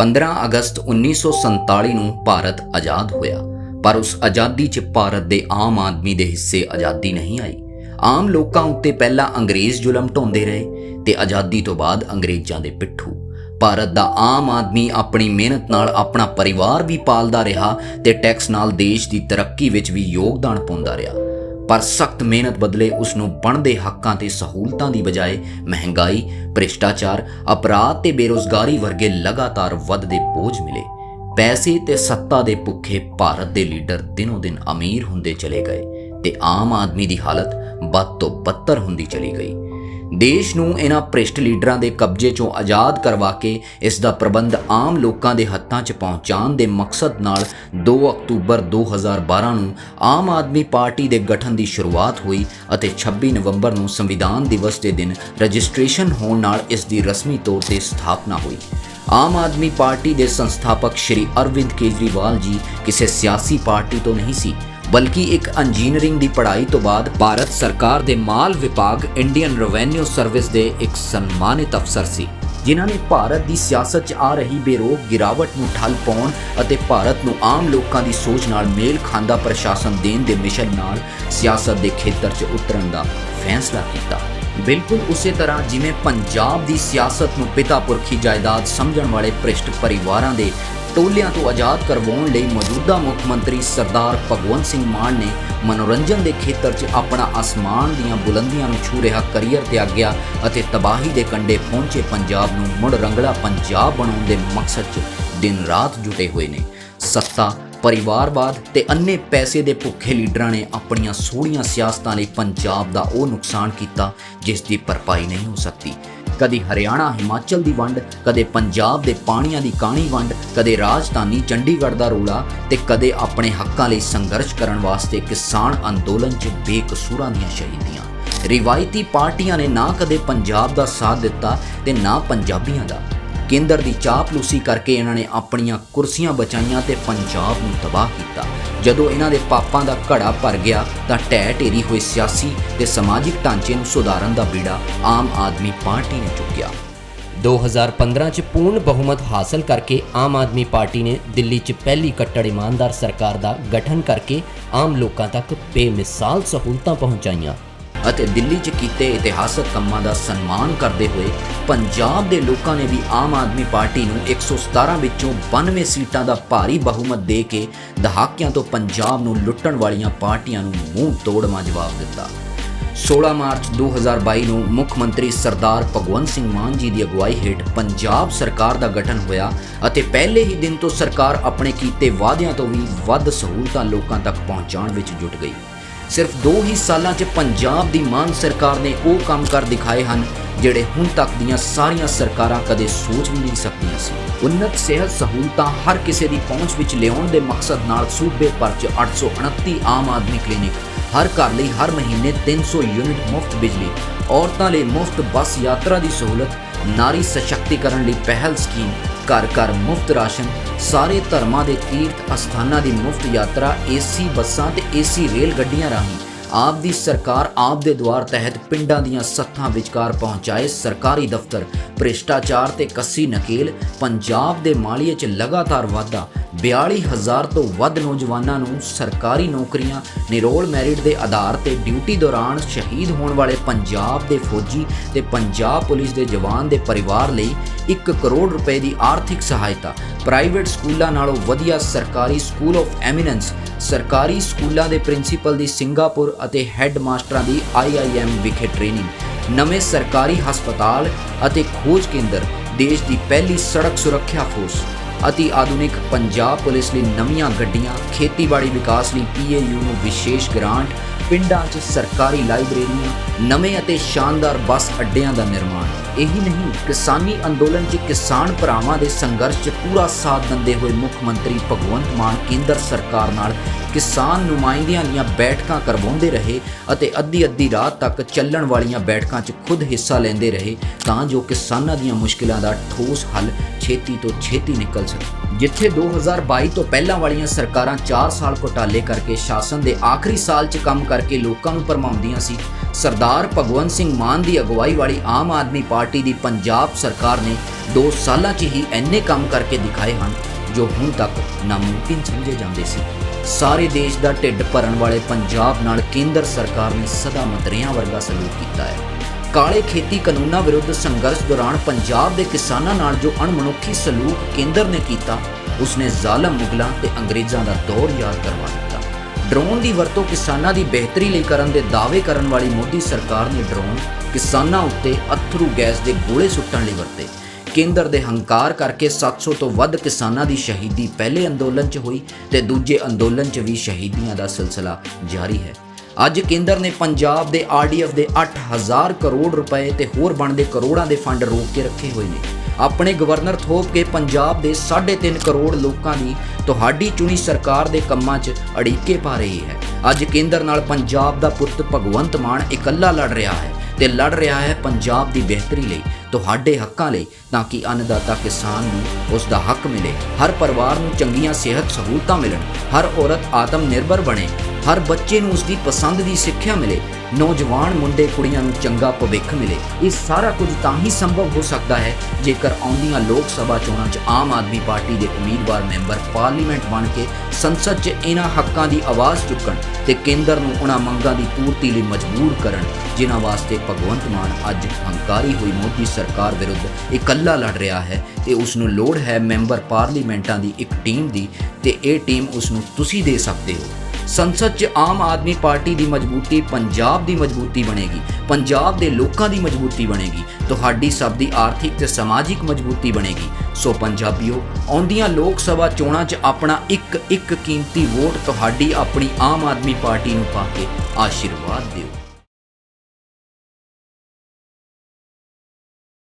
15 ਅਗਸਤ 1947 ਨੂੰ ਭਾਰਤ ਆਜ਼ਾਦ ਹੋਇਆ। ਪਰ ਉਸ ਆਜ਼ਾਦੀ 'ਚ ਭਾਰਤ ਦੇ ਆਮ ਆਦਮੀ ਦੇ ਹਿੱਸੇ ਆਜ਼ਾਦੀ ਨਹੀਂ ਆਈ। ਆਮ ਲੋਕਾਂ ਉੱਤੇ ਪਹਿਲਾਂ ਅੰਗਰੇਜ਼ ਜ਼ੁਲਮ ਢਾਉਂਦੇ ਰਹੇ ਤੇ ਆਜ਼ਾਦੀ ਤੋਂ ਬਾਅਦ ਅੰਗਰੇਜ਼ਾਂ ਦੇ ਪਿੱਠੂ। ਭਾਰਤ ਦਾ ਆਮ ਆਦਮੀ ਆਪਣੀ ਮਿਹਨਤ ਨਾਲ ਆਪਣਾ ਪਰਿਵਾਰ ਵੀ ਪਾਲਦਾ ਰਿਹਾ ਤੇ ਟੈਕਸ ਨਾਲ ਦੇਸ਼ ਦੀ ਤਰੱਕੀ ਵਿੱਚ ਵੀ ਯੋਗਦਾਨ ਪਾਉਂਦਾ ਰਿਹਾ। ਪਰ ਸਖਤ ਮਿਹਨਤ ਬਦਲੇ ਉਸ ਨੂੰ ਬਣਦੇ ਹੱਕਾਂ ਤੇ ਸਹੂਲਤਾਂ ਦੀ ਬਜਾਏ ਮਹਿੰਗਾਈ, ਭ੍ਰਿਸ਼ਟਾਚਾਰ, ਅਪਰਾਧ ਤੇ ਬੇਰੋਜ਼ਗਾਰੀ ਵਰਗੇ ਲਗਾਤਾਰ ਵੱਧਦੇ ਬੋਝ ਮਿਲੇ। ਪੈਸੇ ਤੇ ਸੱਤਾ ਦੇ ਭੁੱਖੇ ਭਾਰਤ ਦੇ ਲੀਡਰ ਦਿਨੋ ਦਿਨ ਅਮੀਰ ਹੁੰਦੇ ਚਲੇ ਗਏ ਤੇ ਆਮ ਆਦਮੀ ਦੀ ਹਾਲਤ ਬਦ ਤੋਂ ਬੱਤਰ ਹੁੰਦੀ ਚਲੀ ਗਈ। ਦੇਸ਼ ਨੂੰ ਇਹਨਾਂ ਭ੍ਰਿਸ਼ਟ ਲੀਡਰਾਂ ਦੇ ਕਬਜ਼ੇ ਚੋਂ ਆਜ਼ਾਦ ਕਰਵਾ ਕੇ ਇਸ ਦਾ ਪ੍ਰਬੰਧ ਆਮ ਲੋਕਾਂ ਦੇ ਹੱਥਾਂ 'ਚ ਪਹੁੰਚਾਉਣ ਦੇ ਮਕਸਦ ਨਾਲ 2 ਅਕਤੂਬਰ 2012 ਨੂੰ ਆਮ ਆਦਮੀ ਪਾਰਟੀ ਦੇ ਗਠਨ ਦੀ ਸ਼ੁਰੂਆਤ ਹੋਈ ਅਤੇ 26 ਨਵੰਬਰ ਨੂੰ ਸੰਵਿਧਾਨ ਦਿਵਸ ਦੇ ਦਿਨ ਰਜਿਸਟ੍ਰੇਸ਼ਨ ਹੋਣ ਨਾਲ ਇਸ ਦੀ ਰਸਮੀ ਤੌਰ ਤੇ ਸਥਾਪਨਾ ਹੋਈ। ਆਮ ਆਦਮੀ ਪਾਰਟੀ ਦੇ ਸੰਸਥਾਪਕ ਸ਼੍ਰੀ ਅਰਵਿੰਦ ਕੇਜਰੀਵਾਲ ਜੀ ਕਿਸੇ ਸਿਆਸੀ ਪਾਰਟੀ ਤੋਂ ਨਹੀਂ ਸੀ। ਬਲਕਿ ਇੱਕ ਇੰਜੀਨੀਅਰਿੰਗ ਦੀ ਪੜ੍ਹਾਈ ਤੋਂ ਬਾਅਦ ਭਾਰਤ ਸਰਕਾਰ ਦੇ ਮਾਲ ਵਿਭਾਗ ਇੰਡੀਅਨ ਰੈਵਨਿਊ ਸਰਵਿਸ ਦੇ ਇੱਕ ਸਨਮਾਨਿਤ ਅਫਸਰ ਸੀ, ਜਿਨ੍ਹਾਂ ਨੇ ਭਾਰਤ ਦੀ ਸਿਆਸਤ 'ਚ ਆ ਰਹੀ ਬੇਰੋਕ ਗਿਰਾਵਟ ਨੂੰ ਠੱਲ ਪਾਉਣ ਅਤੇ ਭਾਰਤ ਨੂੰ ਆਮ ਲੋਕਾਂ ਦੀ ਸੋਚ ਨਾਲ ਮੇਲ ਖਾਂਦਾ ਪ੍ਰਸ਼ਾਸਨ ਦੇਣ ਦੇ ਮਿਸ਼ਨ ਨਾਲ ਸਿਆਸਤ ਦੇ ਖੇਤਰ 'ਚ ਉਤਰਨ ਦਾ ਫੈਸਲਾ ਕੀਤਾ। ਬਿਲਕੁਲ ਉਸੇ ਤਰ੍ਹਾਂ ਜਿਵੇਂ ਪੰਜਾਬ ਦੀ ਸਿਆਸਤ ਨੂੰ ਪਿਤਾ ਪੁਰਖੀ ਜਾਇਦਾਦ ਸਮਝਣ ਵਾਲੇ ਭ੍ਰਿਸ਼ਟ ਪਰਿਵਾਰਾਂ ਦੇ ਟੋਲਿਆਂ ਤੋਂ ਆਜ਼ਾਦ ਕਰਵਾਉਣ ਲਈ ਮੌਜੂਦਾ ਮੁੱਖ ਮੰਤਰੀ ਸਰਦਾਰ ਭਗਵੰਤ ਸਿੰਘ ਮਾਨ ਨੇ ਮਨੋਰੰਜਨ ਦੇ ਖੇਤਰ 'ਚ ਆਪਣਾ ਅਸਮਾਨ ਦੀਆਂ ਬੁਲੰਦੀਆਂ ਨੂੰ ਛੂ ਰਿਹਾ ਕਰੀਅਰ ਤਿਆਗਿਆ ਅਤੇ ਤਬਾਹੀ ਦੇ ਕੰਢੇ ਪਹੁੰਚੇ ਪੰਜਾਬ ਨੂੰ ਮੁੜ ਰੰਗਲਾ ਪੰਜਾਬ ਬਣਾਉਣ ਦੇ ਮਕਸਦ 'ਚ ਦਿਨ ਰਾਤ ਜੁਟੇ ਹੋਏ ਨੇ। ਸੱਤਾ, ਪਰਿਵਾਰਵਾਦ ਤੇ ਅੰਨੇ ਪੈਸੇ ਦੇ ਭੁੱਖੇ ਲੀਡਰਾਂ ਨੇ ਆਪਣੀਆਂ ਸੋਹਣੀਆਂ ਸਿਆਸਤਾਂ ਲਈ ਪੰਜਾਬ ਦਾ ਉਹ ਨੁਕਸਾਨ ਕੀਤਾ ਜਿਸ ਦੀ ਭਰਪਾਈ ਨਹੀਂ ਹੋ ਸਕਦੀ। ਕਦੇ ਹਰਿਆਣਾ, ਹਿਮਾਚਲ ਦੀ ਵੰਡ, ਕਦੇ ਪੰਜਾਬ ਦੇ ਪਾਣੀਆਂ ਦੀ ਕਾਣੀ ਵੰਡ, ਕਦੇ ਰਾਜਧਾਨੀ ਚੰਡੀਗੜ੍ਹ ਦਾ ਰੋਲਾ ਤੇ ਕਦੇ ਆਪਣੇ ਹੱਕਾਂ ਲਈ ਸੰਘਰਸ਼ ਕਰਨ ਵਾਸਤੇ ਕਿਸਾਨ ਅੰਦੋਲਨ 'ਚ ਬੇਕਸੂਰਾਂ ਦੀਆਂ ਸ਼ਹੀਦੀਆਂ। ਰਿਵਾਇਤੀ ਪਾਰਟੀਆਂ ਨੇ ਨਾ ਕਦੇ ਪੰਜਾਬ ਦਾ ਸਾਥ ਦਿੱਤਾ ਤੇ ਨਾ ਪੰਜਾਬੀਆਂ ਦਾ। ਕੇਂਦਰ ਦੀ ਚਾਪਲੂਸੀ ਕਰਕੇ ਇਹਨਾਂ ਨੇ ਆਪਣੀਆਂ ਕੁਰਸੀਆਂ ਬਚਾਈਆਂ ਤੇ ਪੰਜਾਬ ਨੂੰ ਤਬਾਹ ਕੀਤਾ। ਜਦੋਂ ਇਹਨਾਂ ਦੇ ਪਾਪਾਂ ਦਾ ਘੜਾ ਭਰ ਗਿਆ ਤਾਂ ਢਹਿ ਢੇਰੀ ਹੋਏ ਸਿਆਸੀ ਤੇ ਸਮਾਜਿਕ ਢਾਂਚੇ ਨੂੰ ਸੁਧਾਰਨ ਦਾ ਬੀੜਾ ਆਮ ਆਦਮੀ ਪਾਰਟੀ ਨੇ ਚੁੱਕਿਆ। 2015 ਚ ਪੂਰਨ ਬਹੁਮਤ ਹਾਸਲ ਕਰਕੇ ਆਮ ਆਦਮੀ ਪਾਰਟੀ ਨੇ ਦਿੱਲੀ 'ਚ ਪਹਿਲੀ ਕੱਟੜ ਇਮਾਨਦਾਰ ਸਰਕਾਰ ਦਾ ਗਠਨ ਕਰਕੇ ਆਮ ਲੋਕਾਂ ਤੱਕ ਬੇਮਿਸਾਲ ਸਹੂਲਤਾਂ ਪਹੁੰਚਾਈਆਂ। ਅਤੇ ਦਿੱਲੀ 'ਚ ਕੀਤੇ ਇਤਿਹਾਸਕ ਕੰਮਾਂ ਦਾ ਸਨਮਾਨ ਕਰਦੇ ਹੋਏ ਪੰਜਾਬ ਦੇ ਲੋਕਾਂ ਨੇ ਵੀ ਆਮ ਆਦਮੀ ਪਾਰਟੀ ਨੂੰ 117 ਵਿੱਚੋਂ 92 ਸੀਟਾਂ ਦਾ ਭਾਰੀ ਬਹੁਮਤ ਦੇ ਕੇ ਦਹਾਕਿਆਂ ਤੋਂ ਪੰਜਾਬ ਨੂੰ ਲੁੱਟਣ ਵਾਲੀਆਂ ਪਾਰਟੀਆਂ ਨੂੰ ਮੂੰਹ ਤੋੜਵਾਂ ਜਵਾਬ ਦਿੱਤਾ। 16 ਮਾਰਚ 2022 ਨੂੰ ਮੁੱਖ ਮੰਤਰੀ ਸਰਦਾਰ ਭਗਵੰਤ ਸਿੰਘ ਮਾਨ ਜੀ ਦੀ ਅਗਵਾਈ ਹੇਠ ਪੰਜਾਬ ਸਰਕਾਰ ਦਾ ਗਠਨ ਹੋਇਆ ਅਤੇ ਪਹਿਲੇ ਹੀ ਦਿਨ ਤੋਂ ਸਰਕਾਰ ਆਪਣੇ ਕੀਤੇ ਵਾਅਦਿਆਂ ਤੋਂ ਵੀ ਵੱਧ ਸਹੂਲਤਾਂ ਲੋਕਾਂ ਤੱਕ ਪਹੁੰਚਾਉਣ ਵਿੱਚ ਜੁਟ ਗਈ। ਸਿਰਫ 2 ਹੀ ਸਾਲਾਂ 'ਚ ਪੰਜਾਬ ਦੀ ਮਾਨ ਸਰਕਾਰ ਨੇ ਉਹ ਕੰਮ ਕਰ ਦਿਖਾਏ ਹਨ, ਜਿਹੜੇ ਹੁਣ ਤੱਕ ਦੀਆਂ ਸਾਰੀਆਂ ਸਰਕਾਰਾਂ ਕਦੇ ਸੋਚ ਵੀ ਨਹੀਂ ਸਕਦੀਆਂ ਸੀ। ਉન્નਤ ਸਿਹਤ ਸਹੂਲਤਾਂ ਹਰ ਕਿਸੇ ਦੀ ਪਹੁੰਚ ਵਿੱਚ ਲਿਆਉਣ ਦੇ ਮਕਸਦ ਨਾਲ ਸੂਬੇ ਭਰ 'ਚ 829 ਆਮ ਆਦਮੀ ਕਲੀਨਿਕ, ਹਰ ਘਰ ਲਈ ਹਰ ਮਹੀਨੇ 300 ਯੂਨਿਟ ਮੁਫਤ ਬਿਜਲੀ, ਔਰਤਾਂ ਲਈ ਮੁਫਤ ਬੱਸ ਯਾਤਰਾ ਦੀ ਸਹੂਲਤ, ਨਾਰੀ ਸਸ਼ਕਤੀਕਰਨ ਲਈ ਪਹਿਲ ਸਕੀਮ ਘਰ ਘਰ ਮੁਫਤ ਰਾਸ਼ਨ, ਸਾਰੇ ਧਰਮਾਂ ਦੇ ਤੀਰਥ ਅਸਥਾਨਾਂ ਦੀ ਮੁਫਤ ਯਾਤਰਾ, ਏਸੀ ਬੱਸਾਂ ਤੇ ਏਸੀ ਰੇਲ ਗੱਡੀਆਂ ਰਾਹੀਂ। ਆਪ ਦੀ ਸਰਕਾਰ ਆਪ ਦੇ ਦੁਆਰ ਤਹਿਤ ਪਿੰਡਾਂ ਦੀਆਂ ਸੱਥਾਂ ਵਿਚਕਾਰ ਪਹੁੰਚਾਏ ਸਰਕਾਰੀ ਦਫ਼ਤਰ। ਭ੍ਰਿਸ਼ਟਾਚਾਰ ਤੇ ਕੱਸੀ ਨਕੇਲ, ਪੰਜਾਬ ਦੇ ਮਾਲੀਏ 'ਚ ਲਗਾਤਾਰ ਵਾਧਾ। 42000 ਤੋਂ ਵੱਧ ਨੌਜਵਾਨਾਂ ਨੂੰ ਸਰਕਾਰੀ ਨੌਕਰੀਆਂ, ਨਿਰੋਲ ਮੈਰਿਟ ਦੇ ਆਧਾਰ ਤੇ ਡਿਊਟੀ ਦੌਰਾਨ ਸ਼ਹੀਦ ਹੋਣ ਵਾਲੇ ਪੰਜਾਬ ਦੇ ਫੌਜੀ ਤੇ ਪੰਜਾਬ ਪੁਲਿਸ ਦੇ ਜਵਾਨ ਦੇ ਪਰਿਵਾਰ ਲਈ 1 ਕਰੋੜ ਰੁਪਏ ਦੀ ਆਰਥਿਕ ਸਹਾਇਤਾ। ਪ੍ਰਾਈਵੇਟ ਸਕੂਲਾਂ ਨਾਲੋਂ ਵਧੀਆ ਸਰਕਾਰੀ ਸਕੂਲ ਆਫ ਐਮੀਨੈਂਸ, ਸਰਕਾਰੀ ਸਕੂਲਾਂ ਦੇ ਪ੍ਰਿੰਸੀਪਲ ਦੀ ਸਿੰਗਾਪੁਰ ਅਤੇ ਹੈੱਡ ਮਾਸਟਰਾਂ ਦੀ ਆਈਆਈਐਮ ਵਿਖੇ ਟ੍ਰੇਨਿੰਗ, ਨਵੇਂ ਸਰਕਾਰੀ ਹਸਪਤਾਲ ਅਤੇ ਖੋਜ ਕੇਂਦਰ, ਦੇਸ਼ ਦੀ ਪਹਿਲੀ ਸੜਕ ਸੁਰੱਖਿਆ ਫੋਰਸ। ਅਤੀ ਆਧੁਨਿਕ ਪੰਜਾਬ ਪੁਲਿਸ ਲਈ ਨਵੀਆਂ ਗੱਡੀਆਂ, ਖੇਤੀਬਾੜੀ ਵਿਕਾਸ ਲਈ ਪੀਏਯੂ ਨੂੰ ਵਿਸ਼ੇਸ਼ ਗ੍ਰਾਂਟ ਪਿੰਡਾਂ 'ਚ ਸਰਕਾਰੀ ਲਾਇਬ੍ਰੇਰੀਆਂ, ਨਵੇਂ ਅਤੇ ਸ਼ਾਨਦਾਰ ਬੱਸ ਅੱਡਿਆਂ ਦਾ ਨਿਰਮਾਣ। ਇਹੀ ਨਹੀਂ, ਕਿਸਾਨੀ ਅੰਦੋਲਨ 'ਚ ਕਿਸਾਨ ਭਰਾਵਾਂ ਦੇ ਸੰਘਰਸ਼ 'ਚ ਪੂਰਾ ਸਾਥ ਦਿੰਦੇ ਹੋਏ ਮੁੱਖ ਮੰਤਰੀ ਭਗਵੰਤ ਮਾਨ ਕੇਂਦਰ ਸਰਕਾਰ ਨਾਲ ਕਿਸਾਨ ਨੁਮਾਇੰਦਿਆਂ ਦੀਆਂ ਬੈਠਕਾਂ ਕਰਵਾਉਂਦੇ ਰਹੇ ਅਤੇ ਅੱਧੀ ਅੱਧੀ ਰਾਤ ਤੱਕ ਚੱਲਣ ਵਾਲੀਆਂ ਬੈਠਕਾਂ 'ਚ ਖੁਦ ਹਿੱਸਾ ਲੈਂਦੇ ਰਹੇ ਤਾਂ ਜੋ ਕਿਸਾਨਾਂ ਦੀਆਂ ਮੁਸ਼ਕਿਲਾਂ ਦਾ ਠੋਸ ਹੱਲ ਛੇਤੀ ਤੋਂ ਛੇਤੀ ਨਿਕਲ ਸਕੇ। ਜਿੱਥੇ 2022 ਤੋਂ ਪਹਿਲਾਂ ਵਾਲੀਆਂ ਸਰਕਾਰਾਂ 4 ਸਾਲ ਘੁਟਾਲੇ ਕਰਕੇ ਸ਼ਾਸਨ ਦੇ ਆਖਰੀ ਸਾਲ 'ਚ ਕੰਮ ਕਰਕੇ ਲੋਕਾਂ ਨੂੰ ਭਰਮਾਉਂਦੀਆਂ ਸੀ, ਸਰਦਾਰ ਭਗਵੰਤ ਸਿੰਘ ਮਾਨ ਦੀ ਅਗਵਾਈ ਵਾਲੀ ਆਮ ਆਦਮੀ ਪਾਰਟੀ ਦੀ ਪੰਜਾਬ ਸਰਕਾਰ ਨੇ 2 ਸਾਲਾਂ 'ਚ ਹੀ ਇੰਨੇ ਕੰਮ ਕਰਕੇ ਦਿਖਾਏ ਹਨ, ਜੋ ਹੁਣ ਤੱਕ ਨਾਮੁਮਕਿਨ ਸਮਝੇ ਜਾਂਦੇ ਸੀ। ਸਾਰੇ ਦੇਸ਼ ਦਾ ਢਿੱਡ ਭਰਨ ਵਾਲੇ ਪੰਜਾਬ ਨਾਲ ਕੇਂਦਰ ਸਰਕਾਰ ਨੇ ਸਦਾ ਮੰਤਰੀਆਂ ਵਰਗਾ ਸਲੂਕ ਕੀਤਾ ਹੈ। ਕਾਲੇ ਖੇਤੀ ਕਾਨੂੰਨਾਂ ਵਿਰੁੱਧ ਸੰਘਰਸ਼ ਦੌਰਾਨ ਪੰਜਾਬ ਦੇ ਕਿਸਾਨਾਂ ਨਾਲ ਜੋ ਅਣਮਨੁੱਖੀ ਸਲੂਕ ਕੇਂਦਰ ਨੇ ਕੀਤਾ, ਉਸਨੇ ਜ਼ਾਲਮ ਮੁਗਲਾਂ ਤੇ ਅੰਗਰੇਜ਼ਾਂ ਦਾ ਦੌਰ ਯਾਦ ਕਰਵਾ ਦਿੱਤਾ। ਡਰੋਨ ਦੀ ਵਰਤੋਂ ਕਿਸਾਨਾਂ ਦੀ ਬਿਹਤਰੀ ਲਈ ਕਰਨ ਦੇ ਦਾਅਵੇ ਕਰਨ ਵਾਲੀ ਮੋਦੀ ਸਰਕਾਰ ਨੇ ਡਰੋਨ ਕਿਸਾਨਾਂ ਉੱਤੇ ਅਥਰੂ ਗੈਸ ਦੇ ਗੋਲੇ ਸੁੱਟਣ ਲਈ ਵਰਤੇ। ਕੇਂਦਰ ਦੇ ਹੰਕਾਰ ਕਰਕੇ 700 ਤੋਂ ਵੱਧ ਕਿਸਾਨਾਂ ਦੀ ਸ਼ਹੀਦੀ ਪਹਿਲੇ ਅੰਦੋਲਨ 'ਚ ਹੋਈ ਤੇ ਦੂਜੇ ਅੰਦੋਲਨ 'ਚ ਵੀ ਸ਼ਹੀਦੀਆਂ ਦਾ ਸਿਲਸਿਲਾ ਜਾਰੀ ਹੈ। ਅੱਜ ਕੇਂਦਰ ਨੇ ਪੰਜਾਬ ਦੇ ਆਰਡੀਐਫ ਦੇ 8000 ਕਰੋੜ ਰੁਪਏ ਤੇ ਹੋਰ ਬਣਦੇ ਕਰੋੜਾਂ ਦੇ ਫੰਡ ਰੋਕ ਕੇ ਰੱਖੇ ਹੋਏ ਨੇ। ਆਪਣੇ ਗਵਰਨਰ ਥੋਪ ਕੇ ਪੰਜਾਬ ਦੇ 3.5 ਕਰੋੜ ਲੋਕਾਂ ਦੀ ਤੁਹਾਡੀ ਚੁਣੀ ਸਰਕਾਰ ਦੇ ਕੰਮਾਂ 'ਚ ਅੜੀਕੇ ਪਾ ਰਹੀ ਹੈ। ਅੱਜ ਕੇਂਦਰ ਨਾਲ ਪੰਜਾਬ ਦਾ ਪੁੱਤ ਭਗਵੰਤ ਮਾਨ ਇਕੱਲਾ ਲੜ ਰਿਹਾ ਹੈ। ਤੇ ਲੜ ਰਿਹਾ ਹੈ ਪੰਜਾਬ ਦੀ ਬਿਹਤਰੀ ਲਈ, ਤੁਹਾਡੇ ਹੱਕਾਂ ਲਈ, ਤਾਂ ਕਿ ਅੰਨਦਾਤਾ ਕਿਸਾਨ ਨੂੰ ਉਸ ਦਾ ਹੱਕ ਮਿਲੇ। ਹਰ ਪਰਿਵਾਰ ਨੂੰ ਚੰਗੀਆਂ ਸਿਹਤ ਸਹੂਲਤਾਂ ਮਿਲਣ, ਹਰ ਔਰਤ ਆਤਮ ਨਿਰਭਰ ਬਣੇ। ਹਰ ਬੱਚੇ ਨੂੰ ਉਸ ਦੀ ਪਸੰਦ ਦੀ ਸਿੱਖਿਆ ਮਿਲੇ, ਨੌਜਵਾਨ ਮੁੰਡੇ ਕੁੜੀਆਂ ਨੂੰ ਚੰਗਾ ਭਵਿੱਖ ਮਿਲੇ। ਇਹ ਸਾਰਾ ਕੁਝ ਤਾਂ ਹੀ ਸੰਭਵ ਹੋ ਸਕਦਾ ਹੈ ਜੇਕਰ ਆਉਂਦੀਆਂ ਲੋਕ ਸਭਾ ਚੋਣਾਂ 'ਚ ਆਮ ਆਦਮੀ ਪਾਰਟੀ ਦੇ ਉਮੀਦਵਾਰ ਮੈਂਬਰ ਪਾਰਲੀਮੈਂਟ ਬਣ ਕੇ ਸੰਸਦ 'ਚ ਇਹਨਾਂ ਹੱਕਾਂ ਦੀ ਆਵਾਜ਼ ਚੁੱਕਣ ਤੇ ਕੇਂਦਰ ਨੂੰ ਉਹਨਾਂ ਮੰਗਾਂ ਦੀ ਪੂਰਤੀ ਲਈ ਮਜਬੂਰ ਕਰਨ, ਜਿਨ੍ਹਾਂ ਵਾਸਤੇ ਭਗਵੰਤ ਮਾਨ ਅੱਜ ਹੰਕਾਰੀ ਹੋਈ ਮੋਦੀ ਸਰਕਾਰ ਵਿਰੁੱਧ ਇਕੱਲਾ ਲੜ ਰਿਹਾ ਹੈ ਤੇ ਉਸ ਨੂੰ ਲੋੜ ਹੈ ਮੈਂਬਰ ਪਾਰਲੀਮੈਂਟਾਂ ਦੀ ਇੱਕ ਟੀਮ ਦੀ ਤੇ ਇਹ ਟੀਮ ਉਸ ਨੂੰ ਤੁਸੀਂ ਦੇ ਸਕਦੇ ਹੋ। ਸੰਸਦ 'ਚ ਆਮ ਆਦਮੀ ਪਾਰਟੀ ਦੀ ਮਜ਼ਬੂਤੀ, ਪੰਜਾਬ ਦੀ ਮਜ਼ਬੂਤੀ ਬਣੇਗੀ। ਪੰਜਾਬ ਦੇ ਲੋਕਾਂ ਦੀ ਮਜ਼ਬੂਤੀ ਬਣੇਗੀ। ਤੁਹਾਡੀ ਸਭ ਦੀ ਆਰਥਿਕ ਤੇ ਸਮਾਜਿਕ ਮਜ਼ਬੂਤੀ ਬਣੇਗੀ। ਸੋ ਪੰਜਾਬੀਓ, ਆਉਂਦੀਆਂ ਲੋਕ ਸਭਾ ਚੋਣਾਂ 'ਚ ਆਪਣਾ ਇੱਕ ਇੱਕ ਕੀਮਤੀ ਵੋਟ ਤੁਹਾਡੀ ਆਪਣੀ ਆਮ ਆਦਮੀ ਪਾਰਟੀ ਨੂੰ ਪਾ ਕੇ ਆਸ਼ੀਰਵਾਦ ਦਿਓ।